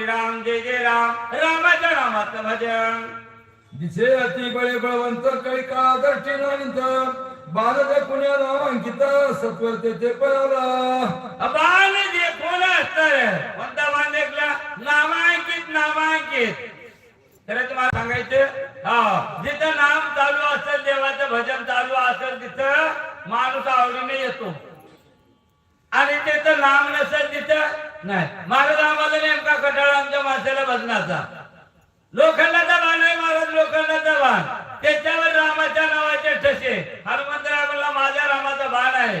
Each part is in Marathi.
श्रीराम जय जय राम रामाच्या नामाचं भजन. दिसे अति बळे बळवंत काही का दृष्टी नानिंत बालक पुण्या नामांकित सत्वर तेथे पळाला. बाण जे कोण असतं कोणता देखला नामांकित नामांकित. खरं तुम्हाला सांगायचं हा जिथं नाम चालू असेल देवाचं भजन चालू असेल तिथं माणूस आवडीने येतो. आणि तिथं नाम नसेल तिथं नाही. महाराज आम्हाला नेमका कटाळा आमच्या माणसाला भजनाचा लोखंडाचा बाण आहे महाराज लोखंडाचा बाण त्याच्यावर रामाच्या नावाचे ठसे. हनुमंतराला माझ्या रामाचा बाण आहे.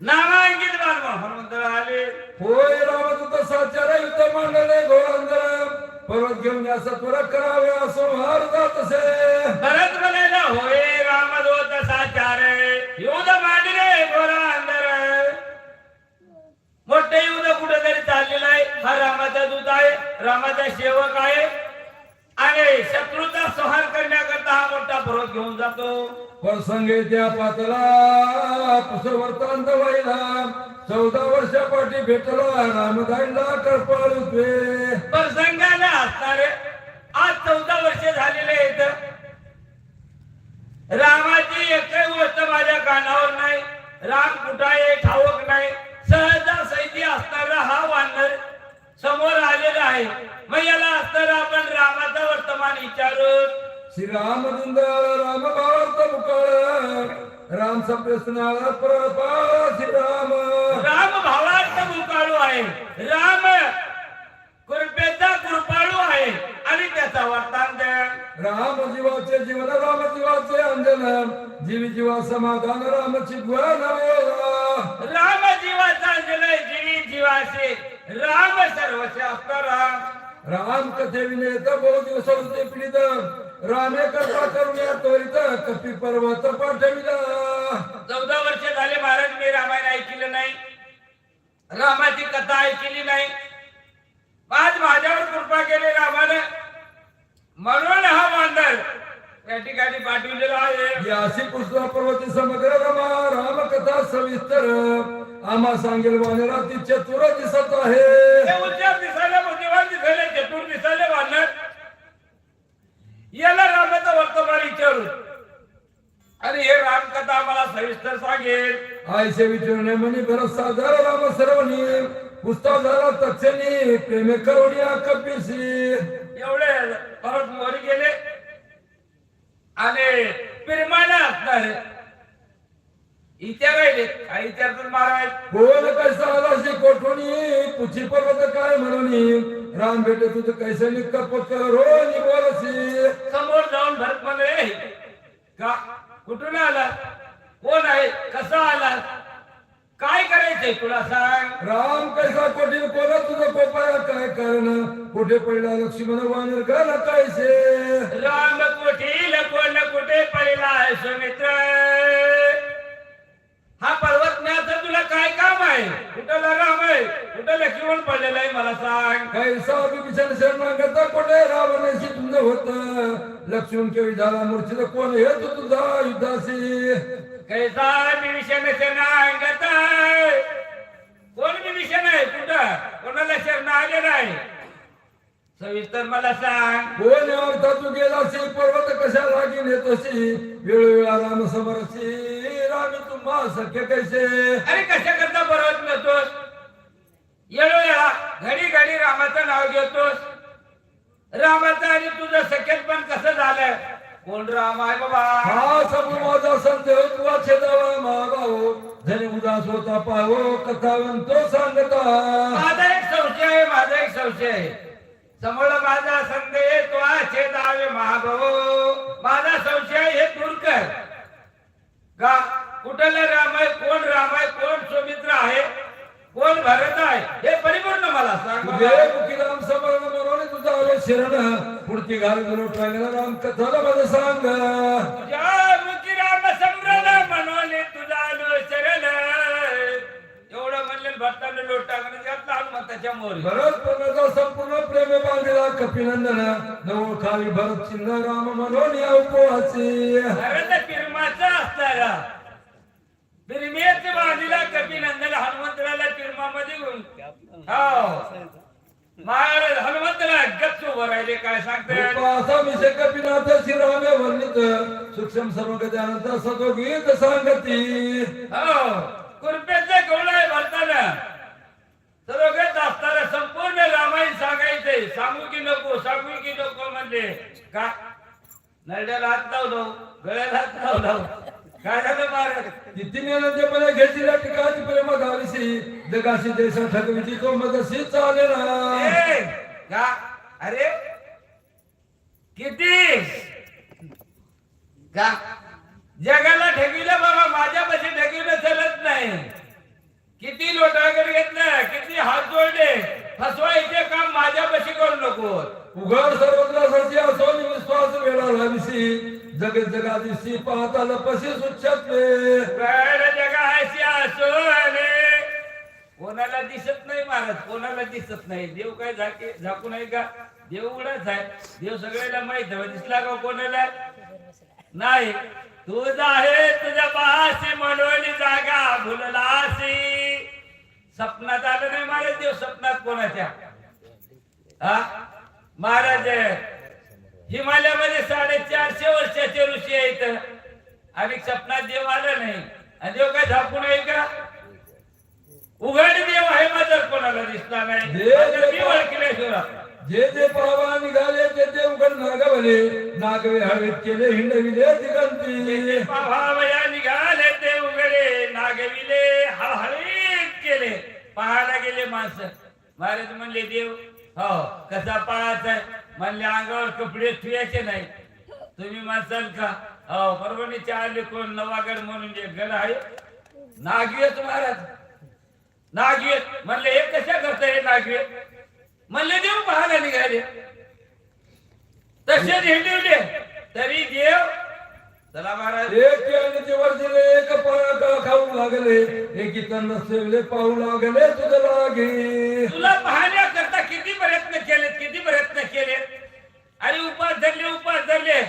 नामांकित बाण मग. हनुमंतराव आले. होय रामदूत साचारा युद्ध मांडले पर्वत घेऊन या सत्वर करावे असो हार जात असे. भरत म्हणाला होय रामदूत साचारे युध मांडले गोरा अंदर मोठे युद्ध कुठेतरी चाललेलं आहे. हा रामाचा दूत आहे. रामाचा सेवक आहे. आणि शत्रूचा संहार करण्याकरता हा मोठा पर्वत घेऊन जातो. प्रसंगे त्या पातला पुसवर्तांत व्हायला चौदा वर्षापाठी भेटला रामदाईला करपाळुते प्रसंगाने असणारे आज चौदा वर्ष झालेले आहेत. रामाची एकही गोष्ट माझ्या कानावर नाही. राम कुठं आहे ठाऊक नाही. राम प्रपाळ श्रीराम राम भावार्थ मुकाळू आहे. राम कृपेचा कृपाळू आहे. आणि त्याचा वर्तांत राम जीवाचे जीवन राम जीवाचे अंजन. जीवी जीवा समाधान राम चिद्वन राम जीवाचा अंजलय जीवी जीवाचे राम सर्वशास्त्र राम राम कथे विनेत दिवस होते पीडित रामे कृपा करुण्या त्वरित कपी पर्वत पाठविला. चौदा वर्ष झाले महाराज मी रामायण ऐकलं नाही. रामाची कथा ऐकली नाही. आज माझ्यावर कृपा केली रामाने. म्हणून हा मांडर या ठिकाणी पाठविलेला आहे. यासी पुष्पा पर्वती समग्र रमा राम कथा सविस्तर. आम्हा सांगेल वानरा ती चतुर दिसत आहे हे उच्चार दिसायला बुद्धिवान दिसायला चतुर दिसायला वानर याला रामाचं वर्तमान विचारू आणि हे रामकथा आम्हाला सविस्तर सांगेल आयसे विचारणे म्हणे भरोसा झाला राम सर्वनी पुस्तक झाला तक्षणी प्रेमे करुणी कपिसी एवढे परत मोरी गेले. आणि प्रेमाने असणार इथे राहिले. काही विचारतात महाराज. बोल कैसा आलाशी कोठोनी? पुची पर्वत काय म्हणून? राम भेटे तुझं कैसे निक्क रोनी बोलसी समोर जाऊन भरत म्हणे का? कुठून आला? कोण आहे? कसा आला? काय करायचंय तुला सांग? राम कैसा कोठील कोण तुझं कोपाया काय कारण? कुठे पडला लक्ष्मण वानर घाल कैसे राम कुठील कोण कुठे पडला सुमित्र? हा पर्वत न्यायचं तुला काय काम आहे? कुठं राम आहे? कुठं लक्ष्मण पडलेलं आहे मला सांग. कैसा विभीषण शरणागत कोठे रावणाशी तुझं होत? लक्ष्मण केवी झाला मूर्छित कोण हेत तुझा युद्धाशी? कैसा विभीषण शरणागत कोण विभीषण आहे कुठं? कोणाला शरण आले नाही सविस्तर मला सांग. कोण अर्थ तू गेलाशी पर्वत कशा लागी नेतोशी वेळोवेळा राम समरशी रामी तुम्हा सख्य कैसे? अरे कशा करता पर्वत नेतोस? येळोया घडी घडी रामाचं नाव घेतोस. रामाचं आणि तुझं सखेत पण कसं झालं? कोण राम आहे बाबा हा समूह माझा संत तुवा छेदावा मागावो. धनी उदास होता पाहो कथा म्हणतो सांगता. माझा एक संशय माझा एक संशय. समोर माझा संदेह तो आवे महाभाऊ माझा संशय हे दूर कर. का कुठला राम आहे कोण राम आहे कोण सुमित्र आहे? कोण भरत आहे. हे परिपूर्ण मला सांग तुझे बाबा. मुखी राम म्हणून तुझा आलो शरण पुढची घाल गेलो टांगला राम कथाला माझं सांग. तुझ्या मुखी राम समरण म्हणून तुझा आलो शरण. एवढं म्हणले भक्तांना लोट टाकणं घातला हनुमंताच्या मोरी. भरत पदाचा संपूर्ण प्रेम बांधला कपिनंदन. नव खाली भरत चिन्ह राम म्हणून या उपवासी. भरत फिरमाचा असणारा बांधीला कपी नंदन घेऊन. हो. महाराज हनुमंतला गच्च उभं राहिले काय श्रीरामे वर्णित सूक्ष्म सर्व सतो गीत सांगती. हो. कृपेचे भरताना सरोगत असताना संपूर्ण रामायण सांगायचे. सांगू की नको सांगू की नको म्हणजे का? नरड्याला हात लावलो गळ्याला हात लावलो. काय झालं महाराज? तिथे पणे घेतलेल्या गाविसी जगाशी देश ठगविची तो मदशी चालेला अरे किती का जगाला ठेविलं बाबा माझ्यापाशी ठेविलं चालत नाही. किती लोटागर घेतलं किती हात जोडले फसवायचे काम माझ्यापाशी करू नको. उघड सर्वत्र सत्य असो विश्वास वेळा लाविसी जगत जगादिशी पाहता लपशी सुच्छतले कळ जगाशी असो कोणाला दिसत नाही महाराज कोणाला दिसत नाही. देव काय झाके झाकू नाही का? देव उघडाच आहे. देव सगळ्याला माहीत आहे. दिसला का कोणाला? नाही. तुझा आहे तुझ्या पाशी मनवली जागा भुललासी स्वप्नात आलं नाही महाराज देव स्वप्नात कोणाच्या? हा? महाराज हिमालयामध्ये साडेचारशे वर्षाचे ऋषी आहेत. आणि स्वप्नात देव आलं नाही. आणि देव काय झाकू नाही का? उघड देव आहे माझं कोणाला दिसणार नाही. मी ओळखल्याशिवाय. जे जे पावा निघाले ते ते उघड नागवले. नागवे हवेत केले हिंडविले दिगंती पाहावया निघाले ते उघडे. नागविले हळहळीत केले. पाहायला गेले माणसं. महाराज म्हणले देव हो कसा पाहायचा म्हणले अंगावर कपडे ठेवायचे नाही. तुम्ही म्हणसाल का? हो परभणीचे आले कोण नवागड म्हणून एक गड आहे. नागवेत महाराज. नागवेत म्हणले हे कशा करता हे नागवेत म्हणले देव पाहायला निघाले. तसे हिंडवले तरी देव चला महाराज. एक केळणीचे वर्षले एक पराठा खाऊ लागले. एकी तन्न सेवले पाहू लागले तुझ लागे. तुला पाहण्याकरता किती प्रयत्न केले किती प्रयत्न केले आणि उपास धरले उपास धरले.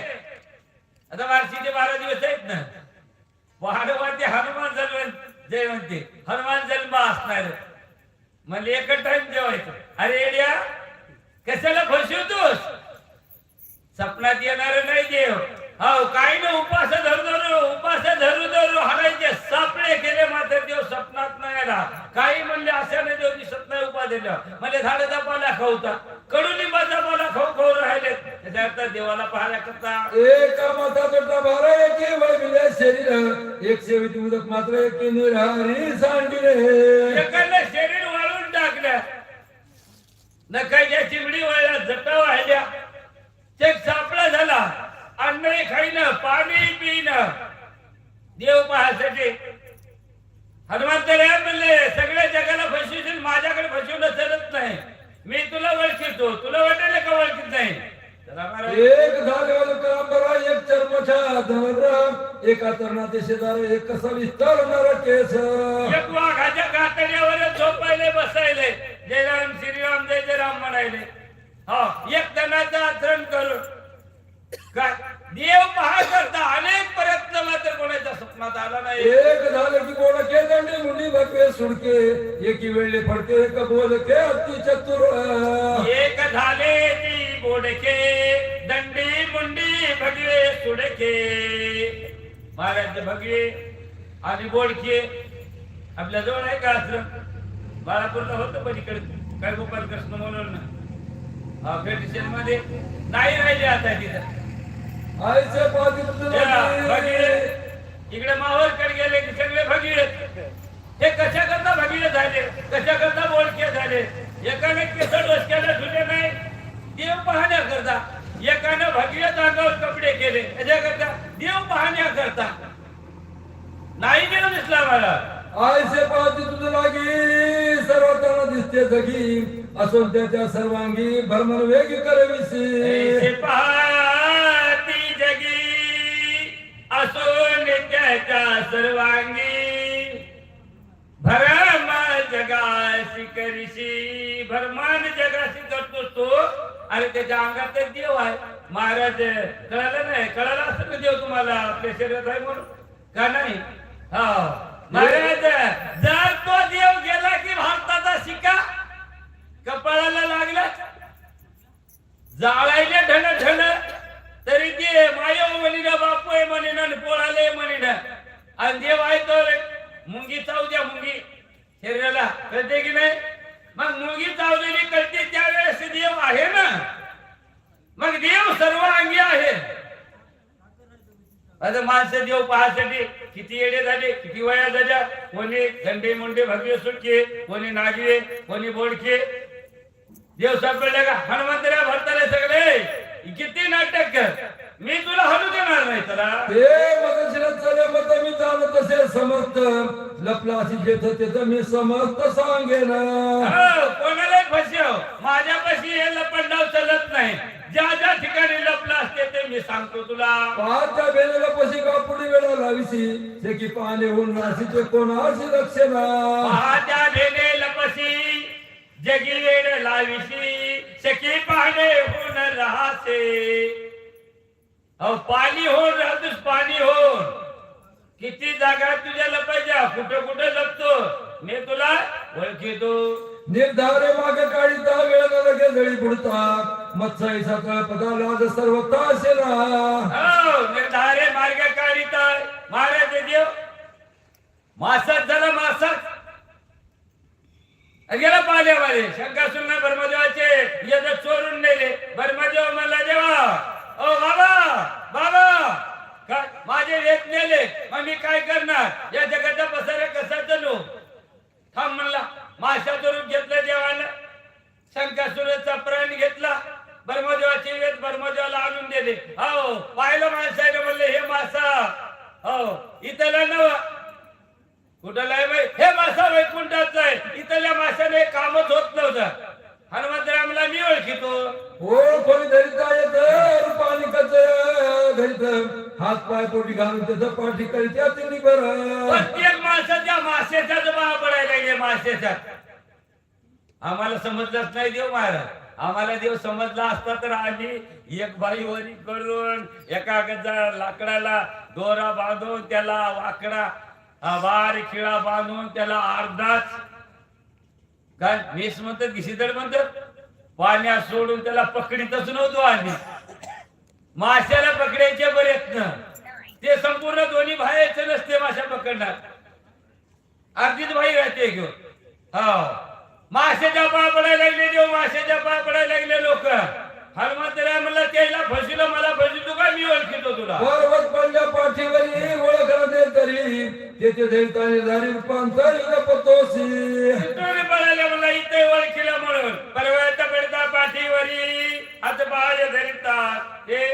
आता बारशीचे बारा दिवस आहेत ना. वाढवाते हनुमान जन्म जयवंती हनुमान जन्म असणार. म्हणजे एकच टाइम जेवायचं. अरे एडिया कशाला फसवतोस सपनात येणार नाही देव. हो काही ना उपास धरू धरू उपास धरू धरू. हरायचे सापळे केले मात्र देव स्वप्नात नाही आला. काही म्हणले अशाने देव दिसत नाही उपा दिलं. म्हणजे झाडाचा पाला खाऊता कडुलिंबाचा पाला खाऊ खाऊ राहिले. त्याच्या अर्थ देवाला पाहण्या करता. एका माता बारा एके शरीर एक सेवित उदक मात्र एके निरारी सांडिले. एकाला शरीर वाळून टाकलं. नकायच्या चिमडी वाळल्या जटा वाहिल्या चेक सापळा झाला. अन्न खाईन पाणी पिन देव पाहासाठी हनुमंत रे म्हणले सगळ्या जगाला फसवशील माझ्याकडे फसवलं चालत नाही. मी तुला ओळखीतो तुला वाटेल का ओळखीत नाही. एक झाल्यावर करांबरा एक चर्मछा धर एका तरणाते शेजारी एक कसा विस्तारणार केस. एक वाघाच्या कातड्यावर झोपायले बसायले. जय राम श्रीराम जय जय राम म्हणायले. हो एक जणाचा आचरण करून काय? देव पहा करता अनेक प्रयत्न मात्र कोणाच्या स्वप्नात आला नाही. एक झालं की बोलके दंडे मुंडी भके सुडके एकी वेळले फडके एक बोलके अति चतुर. एक झाले ती बोडके दंडी मुंडी भगवे सुडके. महाराज भगवे आणि बोडके आपल्या जवळ आहे का आश्रम? बाळापूरला होतं पलीकडे. काय गोपाल कृष्ण म्हणून हा पेटिशनमध्ये नाही राहिले आता तिथं. आईचे पाठी इकडे मावळकडे गेले की सगळे भगीरथ. हे कशा करता भगीरथ झाले? कशा करता बोलके झाले? एकाने केस डोसक्याला ठुले नाही. देव पाहण्या करता एकानं भगीरथ अंगावर कपडे केले. करता देव पाहण्या करता नाही देव दिसला मला आईचे पाठी तुझ लागी सर्वताना दिसते जगी असून त्याच्या सर्वांगी भ्रमण वेग करविसी ऐसे जगी असो नित्याच्या सर्वांगी. भरम जगाशी करीशी भरमान जगाशी करतो तो. आणि त्याच्या अंगात देव आहे. महाराज कळालं नाही. कळालं असं का देव तुम्हाला? आपल्या शरीरात आहे म्हणून? का नाही? हा. महाराज जर तो देव गेला की भारताचा शिका कपाळाला लागला जाळायले ढण ढण तरी ते माय म्हणीन बापू आहे म्हणीन आणि पोळाले म्हणीन. आणि देव आहे तर मुंगी चावू द्या मुंगी. शरीराला कळते की नाही? मग मुंगी चावलेली कळते त्यावेळेस देव आहे ना? मग देव सर्व अंगी आहे. आता माणसं देव पाहासाठी किती येडे झाले किती वया झाल्या? कोणी गंडे मुंडे भगवे सुटके कोणी नागवे कोणी बोडके. देव सापडले का? हनुमंतऱ्या भरताले सगळे. किती नाटक कर मी तुला हलू देणार नाही तुला ते मगशिरात मी चालू तसे समर्थ. लपला जेथ तेथ मी समर्थ सांगेन. कोणालाही फसव माझ्यापाशी हे लपंडाव चालत नाही. ज्या ज्या ठिकाणी लपलं असते ते मी सांगतो तुला. पाहत्या बेलेला पशी कापुडी वेळा लाविसी से की पाने होऊन नाशिचे कोणाशी रक्षणा. पाहत्या भेले लपसी जगी वेळ लाविशी सखी पाहणे होऊन राहते अहो पाणी होऊन राहतोस पाणी होऊन किती जागा तुझ्या लपायच्या कुठं कुठं लपतो मी तुला ओळखीतो. निर्धारे मागे काढिता वेळेला लगे जळी बुडता मत्साई सकळ पदाला सर्व ताशेला हो निर्धारे मार्ग काढित महाराज देव मासात झाला मासात. गेला पाल्यावाले शंकासुरना ब्रह्मदेवाचे. यज चोरून नेले. ब्रह्मदेव म्हणला देवा ओ बाबा बाबा माझे वेद नेले. मग मी काय करणार? या जगाचा पसारा कसा चलो थांब म्हणला. माशाचं रूप घेतलं देवानं. शंकासुराचा प्राण घेतला. ब्रह्मदेवाचे वेद ब्रह्मदेवाला आणून दिले. हो पाहिलं माणसाने म्हणले हे मासा हो इथला नव कुठला आहे बाई हे मासा वैकुंठाचा आहे इथल्या माशाने कामच होत नव्हतं हनुमंतरामला मी ओळखितो हो कोणी धरिता येत रूपालिकच धरित हात पाय पोटी घालून त्याचं पाठी करीत्या तिन्ही बरं प्रत्येक माणसाच्या माशाच्या जमा पडायला लागले माशाच्या आम्हाला नाही देव महाराज आम्हाला देव समजला असता तर आम्ही एक बाई वरी करून एका गजा लाकडाला दोरा बांधून त्याला वाकडा वार खिळा बांधून त्याला अर्धाच काय मेस म्हणतात घिशीदड म्हणतात? पाण्यात सोडून त्याला पकडीतच नव्हतो आम्ही. माशाला पकडायचे प्रयत्न. ते संपूर्ण दोन्ही बाहेरचे नसते माशा पकडणार. अर्धीच बाई राहते घेऊन हा. हो. माशाच्या पडायला लागले देव माशाच्या पडायला लागले लोक. हनुमंतराय म्हणला त्याला फसिलं मला फसितो का मी ओळखितो तुला? पर्वत पडल्या पाठीवरी ओळख दे तरी. तेथे धरिताने झाली रूपांतर पतोसी. तुम्ही पडायला मला इथे ओळखिलं म्हणून. पर्वत पडता पाठीवरी हात पाय धरितात हे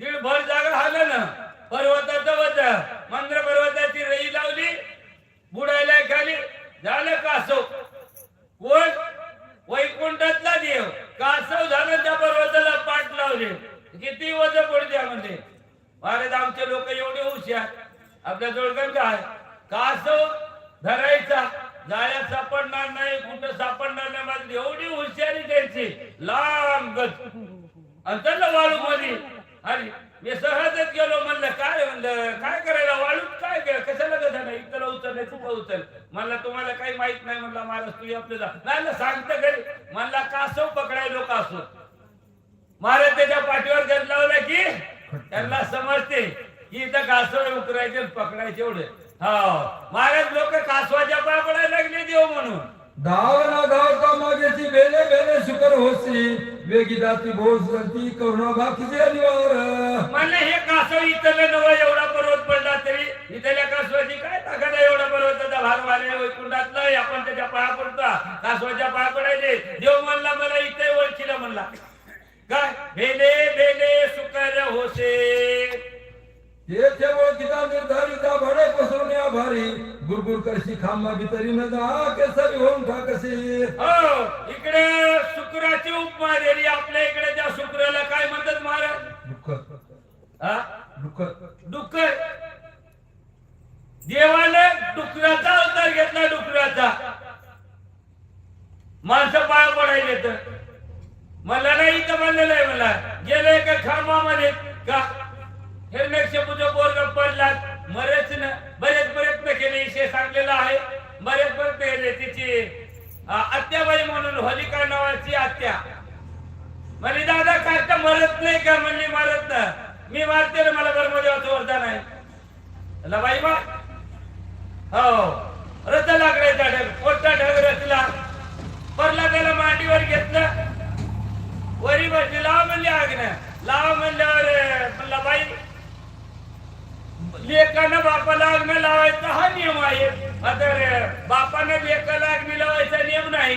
दीडभर जागा झालं ना पर्वताचं वज. मंद्र पर्वताची रई लावली बुडायला खाली. झालं कासव कोण वैकुंठातला देव. कासव झालं त्या पर्वताला पाठ लावले. किती वज द्या म्हणजे महाराज आमचे लोक एवढे हुशार. आपल्या जोडगण काय? कासव धरायचा. जाळ्यात सापडणार नाही कुठं सापडणार नाही माझी एवढी हुशारी द्यायची लांब गज आणि वाळू मध्ये आणि मी सहजच गेलो म्हणलं काय म्हणलं? काय करायला? वाळू काय केलं कशाला कसं नाही इथला उचल तिथं उचल म्हणला तुम्हाला काही माहीत नाही. म्हणला महाराज तू आपलं जा. नाही सांगतं घरी. म्हणला कासव पकडायलो कासव महाराज त्याच्या पाठीवर गज लावला की त्यांना समजते की इथं कासव उतरायचे पकडायचे एवढे. हा. महाराज लोक कासवाच्या पाय पडायला लागले देव म्हणून. धावना धावता मागेची बेले बेले शुकर होसी. वेगी दाती भोज गती करुणा बाकीचे निवार. म्हणले हे कासव इथलं नवा एवढा पर्वत पडला तरी इथल्या कासवाची काय ताकद आहे एवढा पर्वताचा भार मारले वैकुंठातलं आपण त्याच्या पाया पडता. कासवाच्या पाया पडायचे देव म्हणला मला इथे ओळखीला म्हणला. काय? भेले भेले सुकर होसे. ते ओळखीता निर्धारिता भडे पसरून या भारी गुरगुर करशी खांबा भितरी न जा केसरी होऊन ठाकसी हो इकडे शुक्राची उपमा दिली. आपल्या इकडे त्या शुक्राला काय म्हणतात महाराज? दुःख दुःख डुक्कर देवाने डुकराचा अवतार घेतला डुकराचा. माणसं पाया पडायले तर. मला नाही इथं म्हणलेलं आहे मला. गेलं एका खांबामध्ये? का? हेल्मेट शेपूचं पोरग पडलात. बरेच बरेच प्रयत्न केले विषय सांगलेला आहे. बरेच प्रयत्न केले तिची आत्याबाई म्हणून होलिका नावाची आत्या. म्हणजे दादा काय तर मरत नाही का? म्हणली मारत ना मी मारते ना मला बरमदेवाचं वरदान आहे. बाई मा हो. रथ लागलाय त्या ढग पोटा ढग रचला? परला त्याला मांडीवर घेतलं. वरी बसली लाव म्हणली आग्न लाव म्हणल्यावर म्हणला बाई लेकानं बापाला आग्न लावायचा हा नियम आहे. आता बापानं लेकाला अग्नी लावायचा नियम नाही.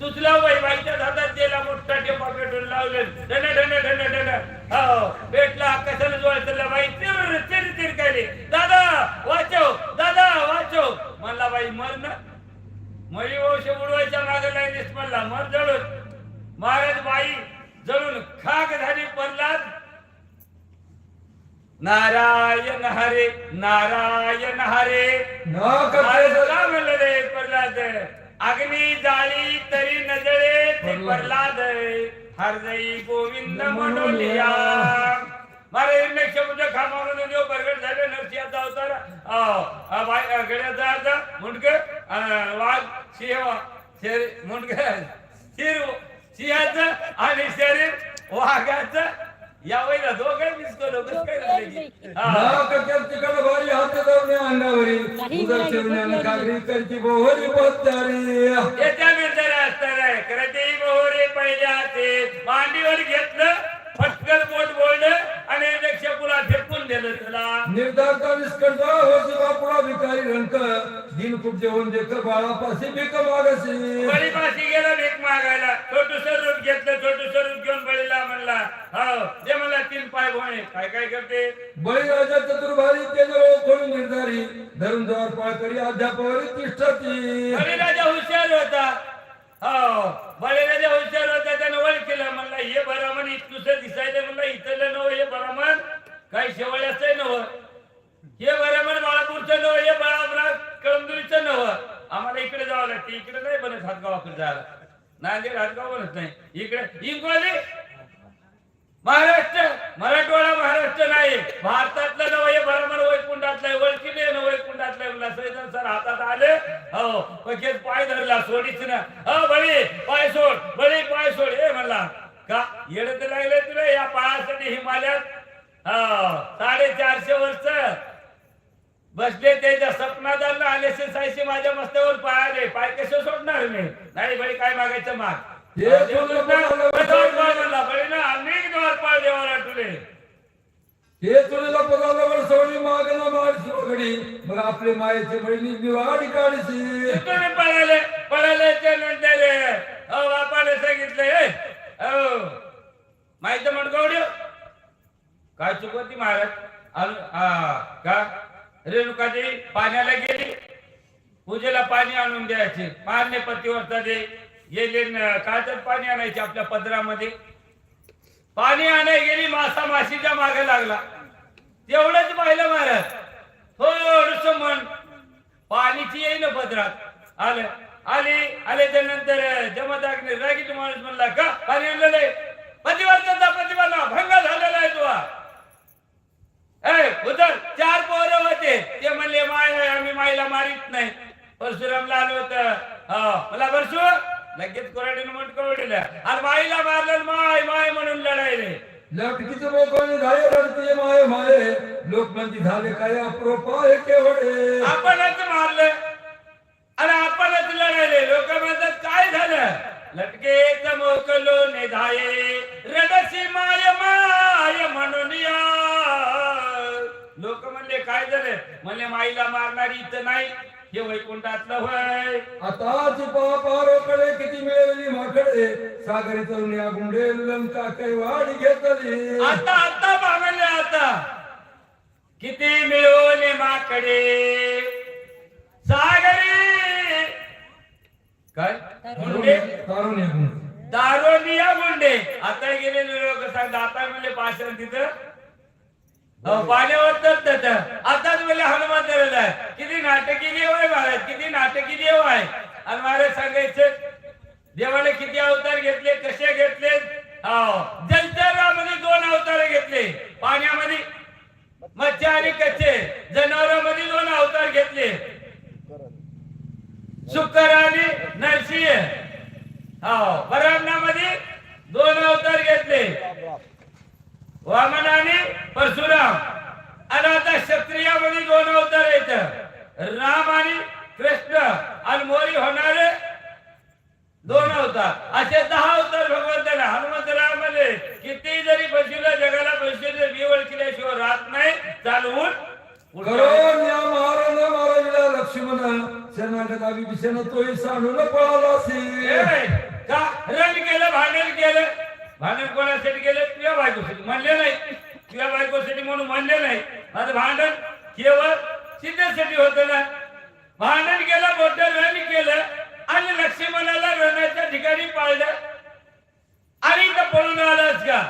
तुझला बाई बाईच्या हातात दिला मोठा टेपा पेटून लावलं. धन धन धन धन. हो भेटला कशाला जोडायचं बाई चिर चिर चिर काय दादा वाचव. दादा वाचव. म्हणला बाई मर ना. मळी वंश उडवायच्या मागे लागलीस म्हणला मर जळून. महाराज बाई जळून खाक झाली प्रल्हाद नारायण हरे नारायण हरे. ना महाराज करते का म्हणलं रे प्रल्हाद अग्नी जाळी तरी नजळे ते प्रल्हाद. हरदई गोविंद नक्षमुद्र खामावरून देव झाले नरसिंहाचा अवतार. गड्याचा अर्थ मुंडक वाघ सिंह शेर मुंडक सिंहाचं आणि शरीर वाघाचं. या वैला दोघं मिस करू कसं काय झालं की? ना हा. करते तिकडे भारी हात जाऊन अंगावरी तुझं शिवण्यानं कागरी करची बोहरी पत्तारी येत्या मिरच्या असणार आहे खरं ते मोहरे पहिल्या ते मांडीवर घेतलं फटकन बोट बोललं आणि लक्ष पुला फेकून दिलं त्याला. निर्धारता निष्कंठ होती बापुळा भिकारी रंक. दिन खूप जेवण देख बाळापाशी भीक मागसी बळीपाशी गेला भीक मागायला. छोटूस रूप घेतलं छोटूस रूप घेऊन बळीला म्हणला हो ते म्हणला तीन पाय भोणे काय काय करते? बळीराजा चतुर्भारी त्याजवळ कोणी निर्धारी धरून द्वार पाळ करी अध्यापवरी तिष्ठती बळीराजा हुशार होता. हो बळीराजा हुशार होता त्यानं ओळखलं म्हणला हे बरामन इथलुसं दिसायचं म्हणलं इथलं नव हे बरामन काही शेवळ्याचं नव. हे बरामन बाळापूरचं नव हे बाळा कळमदुरीचं नव. आम्हाला इकडे जावं लागते इकडे नाही बनत हातगावाकडे जायला. नांदेड हातगाव बनत नाही. इकडे इंगोली महाराष्ट्र मराठवाडा महाराष्ट्र नाही. भारतातलं नवय हे बरोबर वैकुंठातलं आहे. ओळखीने वैकुंठातलं आहे. म्हणला सैजन सर हातात आले? हो पकेत पाय धरला सोडीच ना. हो बळी पाय सोड बळी पाय सोड. हे म्हणला का येडत तर लागले तुला या पायासाठी हिमालयात? हो, साडेचारशे वर्ष. बसले त्याच्या सपनात आले सायशी माझ्या मस्त्यावर पाय आले पाय कसे सोडणार मी? नाही बळी काय मागायचं माग? हे अनेक द्वारपाळ देवाला तुले हे तुला सवडी मागणं मग आपले मायेचे बहिणी निवाडी काढशी तुम्ही पळाले ते नंतर अहो बापाने सांगितलं "ए, अहो माहिती म्हण गौड्य काय चुकवती महाराज हा का रेणुका पाण्याला गेली. पूजेला पाणी आणून द्यायचे. पाणी पतीवरचा दे गेले काय तर पाणी आणायचे आपल्या पदरामध्ये. पाणी आणाय गेली मासा माशीच्या मागे लागला. तेवढंच पाहिलं महाराज. हो, थोडस म्हण पाणीची येईल पदरात. आलं. आली आले त्यानंतर जमदागने रागीत माणूस म्हणला का? पाणी आणलेलं आहे प्रतिबंधाचा प्रतिभाला भंग झालेला आहे तुला ए उतर चार पोरं होते. ते म्हणले माय आम्ही माईला मारित नाही. परशुरामला आलो होतं. हा मला परशु. लगेच कोराडीनं म्हणतो दिलं आणि माईला मारलं माय माय म्हणून लढायले. लटकीचे मोकळे झाले रडते माये माये. लोक म्हणजे झाले काय अप्रोपाय केवढे? आपणच मारलं. आणि आपणच लढायले. लोक म्हणतात काय झालं? लटकेच मोकलो निधाये रडसी माय माय म्हणून या. लोक म्हणले काय झालं? म्हणले माईला मारणारी इथं नाही. हे वैकुंठातलं होय आताच पापारोकडे किती मिळवली माकडे? सागरी तरुण्या गुंडे लंका काही वाढ घेतली. आता आता मागले आता. किती मिळवले माकडे? सागरी. काय? मुंडे तरुण्या गुंडे दारोनिया मुंडे आता गेलेले लोक सांगतात आता म्हणले भाषण तिथं. पाण्यावर तर त्याचं. आताच म्हणजे हनुमान देवेल आहे. किती नाटकी देव आहे महाराज किती नाटकी देव आहे. आणि महाराज सांगायचे देवाने किती अवतार घेतले कसे घेतले? हो. जलचरामध्ये दोन अवतार घेतले. पाण्यामध्ये मच्छा आणि कच्चे. जनावरांमध्ये दोन अवतार घेतले. शुक्र आणि नरसिंह. हो. ब्राह्मणामध्ये दोन अवतार घेतले. वामन आणि परशुराम आणि आता क्षत्रियामध्ये दोन अवतार येत राम आणि कृष्ण आणि मोरी होणारे दोन अवतार. असे दहा अवतार भगवंताने हनुमंतराव म्हणले किती जरी बसविलं जगाला बसविलं मी ओळखल्याशिवाय राहत नाही चालवून करोन या लक्ष्मण शरणागता विभीषण तोही सांडून पळाला ए, असे का? रण केलं भांडण केलं? भांडण कोणासाठी केलं? बायकोसाठी म्हणले नाही तुझ्या बायकोसाठी म्हणून म्हणले नाही. माझं भांडण केवळ सीतेसाठी होत ना भांडण केलं मोठं रण केलं आणि लक्ष्मणाला रणाच्या ठिकाणी पाळलं आणि इथं पळून आलास का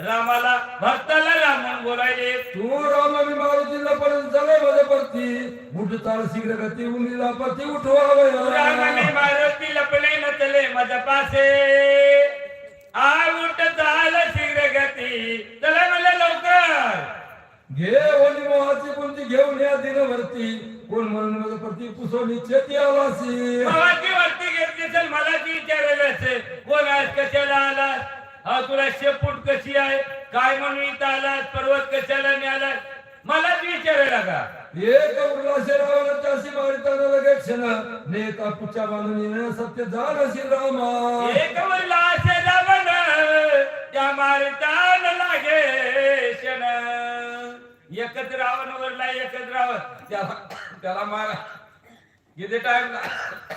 रामाला भक्ताला राम म्हणून बोलायले तू राम मारुतीला पर्यंत चाले माझ्या परती उठ चाल शीघ्र गती उंगलीला पती रामाने उठवा मारुती लपले नचले माझ्या पासे आय उठ झालं शीघ्र गती चला मला लवकर घे ओली मोहाची कोणती घेऊन या दिनवरती कोण म्हणून माझ्या प्रती पुसवली चेती आलासी भावाची वरती घेतली तर मला ती विचारायला असेल कोण आज कशाला आला हा तुला शेपूट कशी आहे आलास पर्वत कशाला मिळाला मलाच विचारायला का एक उल्हासे रावण त्याशी मारिताना लगेच क्षण. नेता पुच्या बांधून येणं सत्य झालं श्रीरामा एक वरला असे रावण त्या मारतान लागे क्षण. एकच रावण वरला एकच रावण. त्याला त्याला मारा. किती टाइम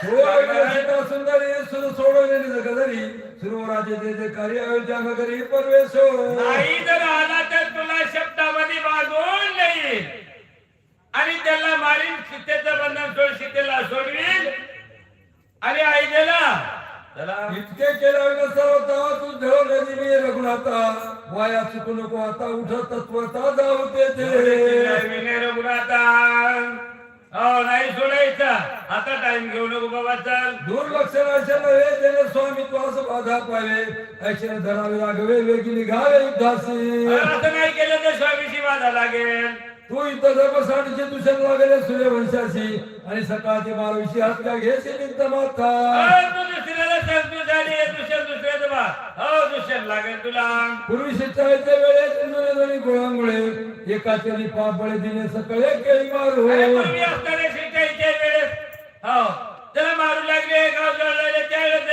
हो सुंदरी सुर सोडवलेली जगदरी सुरवराजे जे जे कार्य अयोध्या नगरी परवेशो नाही जर आला तर तुला शब्दामध्ये वागवून नाही आणि त्याला मारीन सीतेचं बंधन सोड सीतेला सोडवील आणि आई दिला इतके केल्यावर होता? तू झळवलेली मी रघुनाथा वाया चुकू नको आता उठ तत्वता जाऊ ते रघुनाथा हो आता टाइम घेऊ नको बाबा चल दुर्लक्ष नवे देणे स्वामी तू असं बाधा पावे. ऐशने धरावे लागवे वेगी निघावे युद्धासी असं नाही केलं तर स्वामीशी बाधा लागेल? तू इथं धर्मसाठीचे दूषण लागले सूर्यवंशाशी. आणि सकाळचे बाराविषयी हात का घेशील नित्य माथा? तू दुसऱ्याला संतू झाली दुसऱ्या दुसऱ्याचं बा. हो दुसऱ्या लागेल तुला. पूर्वी वेळेस जुने दोन्ही गोळामुळे एकाचे पाप बळे दिने सकळे केळी मारू. पूर्वी शिकायच्या वेळेस हो. त्याला मारू लागले गाव जळले त्यावेळेस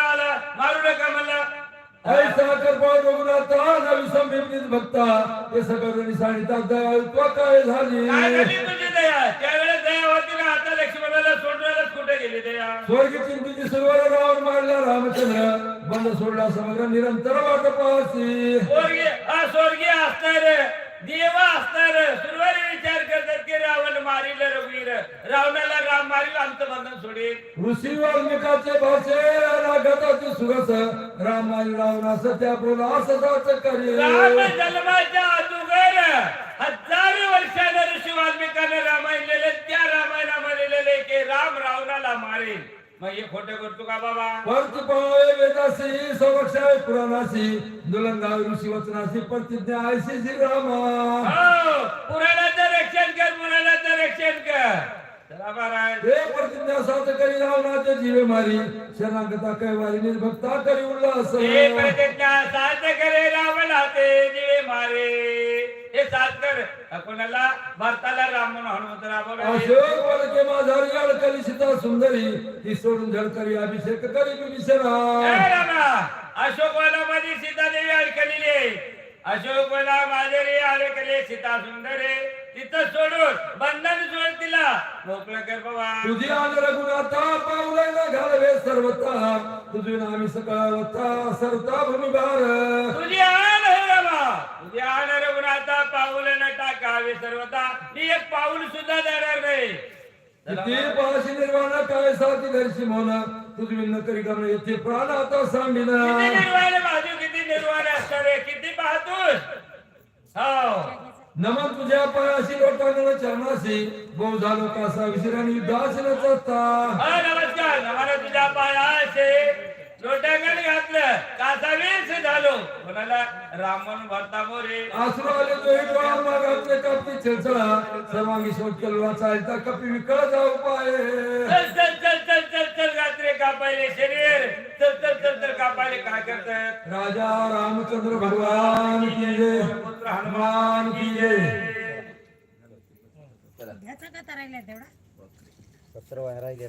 आला मारू नका म्हणला. ऐसा करपाळ रघुनाथा नवी भक्ता ते सगळं सांगितलं. दयाळू तो काय काय झाली. झाली तुझी दया? त्यावेळेस दया होती ना आता लक्ष्मणाला सोडूनच कुठे गेली दया? स्वर्गी चिंतीची सुरुवात रावण मारला रामचंद्र बंद सोडला समग्र निरंतर वाट पाहसी स्वर्गीय स्वर्गीय असणार देवा असणार करतात की रावण मारील रघुवीर. रावणाला राम मारील आमचं बंधन सोडेल. ऋषी वाल्मिकाचे भाषे रागताचे सुरस. राम मारी रावणास त्या बोला असदाच राम करे जन्माच्या अगोदर हजारो वर्षानं ऋषी वाल्मिकाने रामायण लिहिले त्या रामायणामध्ये लिहिले की राम रावणाला मारेल. मग हे खोटं करतो का बाबा? परती पावे वेदासी संरक्षाय पुराणासी दुलंगावे ऋषी वचनासी प्रतिज्ञा ऐशी श्री रामा हो पुराणाचं रक्षण कर पुराणाचं रक्षण कर. चला महाराज. हे प्रतिज्ञा साथ करी रावणाचे जीवे मारी शरणागता कैवारी निर्भक्ता करी उल्हास. हे प्रतिज्ञा साध्य करे रावण हाते दिवे मारे. हे साथ कर कोणाला? भारताला राम म्हणून हनुमंत राबवला. अशोक वडके माझारी अडकली सीता सुंदरी ती सोडून झळकरी अभिषेक करी रामा अशोक वनामध्ये सीता देवी अडकलेली आहे. अशोक वना माझे अडकले सीता सुंदर तिथं सोडून बंधन सोड तिला. मोकळं कर बाबा. तुझी आन रघुनाथा पावले न घालवे सर्वता तुझी नामी सकाळवता सरता भूमिभार. तुझी आण हे रामा. आण रघुनाथा पाऊल न टाकावे सर्वता मी एक पाऊल सुद्धा देणार नाही. चला किती पाशी निर्वाण काय साथी दर्शी मोन तुझी विन्न करी गमन येथे प्राण आता सांगिन. किती निर्वाण बाजू किती निर्वाण असणार आहे? किती पाहतोस हो. नमन तुझ्या पायाशी लोटांगण चरणाशी. गो झालो कासा विशिराने युद्धासन चत्ता हा नमस्कार. आम्हाला तुझ्या पायाचे घातलं. झालो रामन तो पाय. चल चल चल चल चल गात्रे कापायले शरीर. चल चल कापायले काय राजा रामचंद्र भगवान की जय. हनुमान की जय. तेवढा? सत्र राहिले